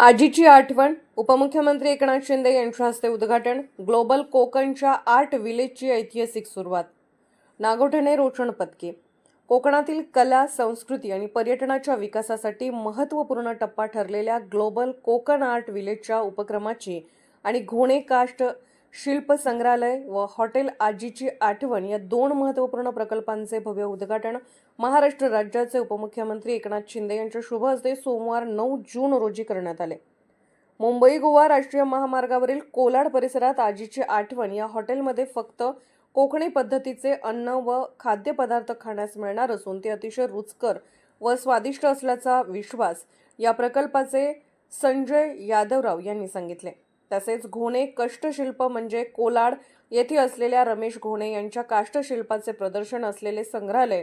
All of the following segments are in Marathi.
आजीची आठवण. उपमुख्यमंत्री एकनाथ शिंदे यांच्या हस्ते उद्घाटन. ग्लोबल कोकणच्या आर्ट विलेजची ऐतिहासिक सुरुवात. नागोठणे रोचण पदके कोकणातील कला संस्कृती आणि पर्यटनाच्या विकासासाठी महत्त्वपूर्ण टप्पा ठरलेल्या ग्लोबल कोकण आर्ट विलेजच्या उपक्रमाची आणि घोणे काष्ट शिल्प संग्रहालय व हॉटेल आजीची आठवण या दोन महत्त्वपूर्ण प्रकल्पांचे भव्य उद्घाटन महाराष्ट्र राज्याचे उपमुख्यमंत्री एकनाथ शिंदे यांच्या शुभ हस्ते सोमवार नऊ जून रोजी करण्यात आले. मुंबई गोवा राष्ट्रीय महामार्गावरील कोलाड परिसरात आजीची आठवण या हॉटेलमध्ये फक्त कोकणी पद्धतीचे अन्न व खाद्यपदार्थ खाण्यास मिळणार असून ते अतिशय रुचकर व स्वादिष्ट असल्याचा विश्वास या प्रकल्पाचे संजय यादवराव यांनी सांगितले. तसेच घोणे कष्टशिल्प म्हणजे कोलाड येथे असलेल्या रमेश घोणे यांच्या काष्टशिल्पाचे प्रदर्शन असलेले संग्रहालय.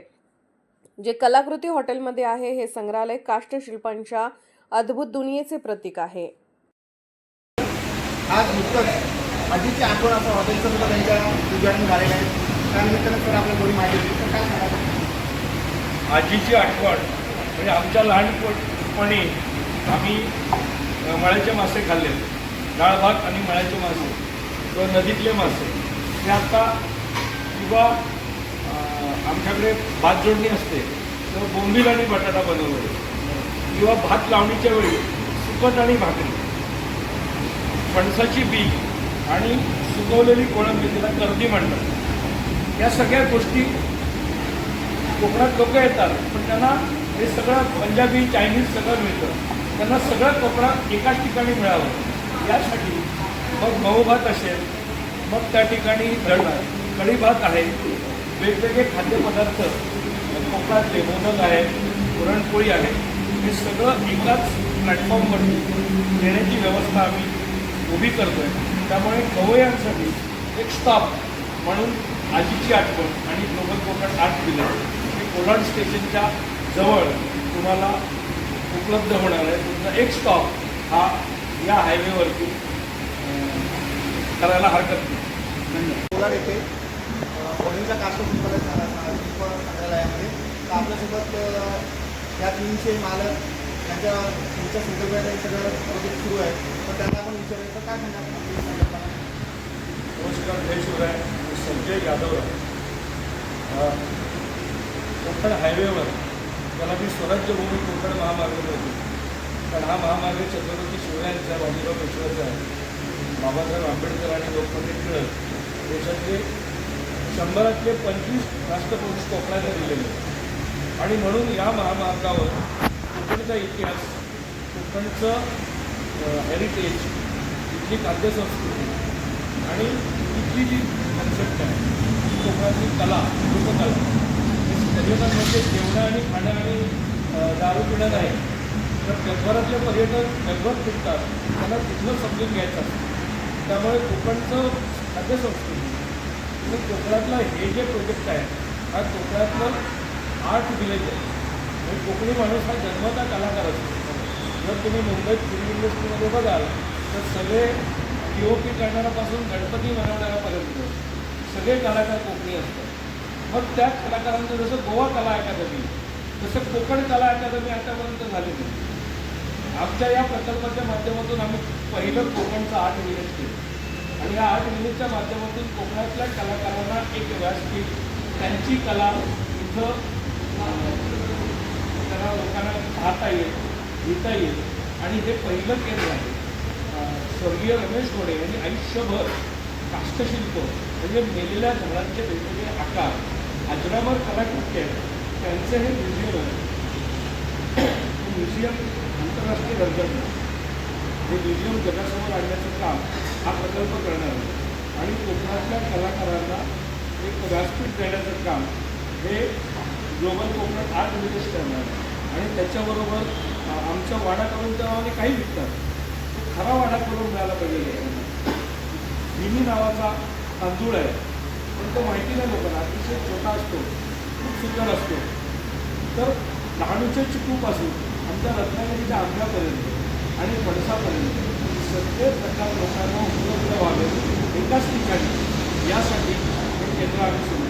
जे कलाकृती हॉटेलमध्ये आहे हे संग्रहालय काष्टशिल्पांच्या अद्भुत दुनियेचे प्रतीक आहे. आज नुकतंच आजीची आठवण असं हॉटेलचं सुद्धा त्यांच्या उद्घाटन झालेलं आहे. त्यानिमित्तानं सर आपल्याला थोडी माहिती दिली. तर काय सांगाल? आजीची आठवण म्हणजे आमच्या लहानपणी आम्ही मळ्याचे मासे खाल्ले डाळ भात आणि मळ्याचे मासे किंवा नदीतले मासे ते आता किंवा आमच्याकडे भात जोडणी असते तर बोंबील आणि बटाटा बनवले किंवा भात लावणीच्या वेळी सुकत आणि भाकरी. फणसाची बी आणि सुकवलेली कोळंबी तिला गर्दी म्हणतात. या सगळ्या गोष्टी कोकणात लोक येतात पण त्यांना हे सगळं पंजाबी चायनीज सगळं मिळतं. त्यांना सगळं कोकणात एकाच ठिकाणी मिळावं. यासाठी मग मऊ भात असेल मग त्या ठिकाणी दळ कढी भात आहे. वेगवेगळे खाद्यपदार्थ कोकणातले मोदक आहे पुरणपोळी आहे हे सगळं एकाच प्लॅटफॉर्मवरती देण्याची व्यवस्था आम्ही उभी करतो आहे त्यामुळे कवयांसाठी एक स्टॉप म्हणून आजीची आठवण आणि ग्लोबल कोकण आर्ट विलेज हे कोलाड स्टेशनच्या जवळ तुम्हाला उपलब्ध होणार आहे. तुमचा एक स्टॉप हा या हायवेवरती करायला हरकत नाही. कोलाड येथे वणीचा शिल्प संग्रहालयामध्ये. तर आपल्यासोबत या तीनशे मालक यांच्या तुमच्या संदर्भात हे सगळं प्रोजेक्ट सुरू आहे. तर त्यांना आपण विचारायचं तर काय सांगा नमस्कार जय शिवराय. संजय यादवराव अं, कोकण हायवेवर त्याला मी स्वराज्यभूमी कोकण महामार्ग बोलतो कारण हा महामार्ग छत्रपती शिवरायांचा बाजीराव पेशव्याचा बाबासाहेब आंबेडकर आणि लोकमान्य टिळक देशातले शंभरातले पंचवीस राष्ट्रपुरुष कोकणाला दिलेले आणि म्हणून या महामार्गावर कोकणचा इतिहास कोकणचं हेरिटेज इथली खाद्यसंस्कृती आणि तिथली जी कन्सेप्ट आहे ती कोकणातली कला लोककला हे जेवणं आणि खाणं आणि दारू पिणं नाही. तर जगभरातले पर्यटक जगभर फिरतात. त्यांना तिथलं समजून घ्यायचं असतं. त्यामुळे कोकणचं खाद्यसंस्कृती आणि कोकणातलं हे जे प्रोजेक्ट आहे हा कोकणातलं आर्ट विलेज आहे. म्हणजे कोकणी माणूस हा जन्मता कलाकार असतो. जर तुम्ही मुंबईत फिल्म इंडस्ट्रीमध्ये बघाल तर सगळे पी ओ पी करणाऱ्यापासून गणपती बनवणाऱ्यापर्यंत सगळे कलाकार कोकणी असतात. मग त्या कलाकारांचं जसं गोवा कला अकादमी तसं कोकण कला अकादमी आतापर्यंत झालेली आहे. आमच्या या प्रकल्पाच्या माध्यमातून आम्ही पहिलं कोकणचं आर्ट विलेज केलं. आणि या आर्ट विलेजच्या माध्यमातून कोकणातल्या कलाकारांना एक व्यासपीठ त्यांची कला इथं त्यांना लोकांना पाहता येईल घेता येईल. आणि हे पहिलं केंद्र आहे. स्वर्गीय रमेश घोडे यांनी आयुष्यभर काष्टशिल्प म्हणजे मेलेल्या झाडांचे वेगवेगळे आकार अजरामर कलाकृत्य आहेत त्यांचं हे म्युझियम आहे. म्युझियम आंतरराष्ट्रीय दर्जाचं आहे. हे म्युझियम जगासमोर आणण्याचं काम हा प्रकल्प करणार आहे. आणि कोकणातल्या कलाकारांना एक व्यासपीठ देण्याचं काम हे ग्लोबल कोकण आर्ट विदेश करणार आहे. आणि त्याच्याबरोबर आमच्या वाडा करून नावाने काही विकतात. तो खरा वाडा करून मिळाला पाहिजे. मिनी नावाचा तांदूळ आहे. पण तो माहिती नाही लोकांना. अतिशय छोटा असतो खूप सुंदर असतो. तर लहानूच्या चिकूपासून आमच्या रत्नागिरीच्या आंब्यापर्यंत आणि पडसापर्यंत म्हणजे सगळे प्रकार लोकांना उपलब्ध व्हावे एकाच ठिकाणी. यासाठी हे केंद्र आम्ही सुरू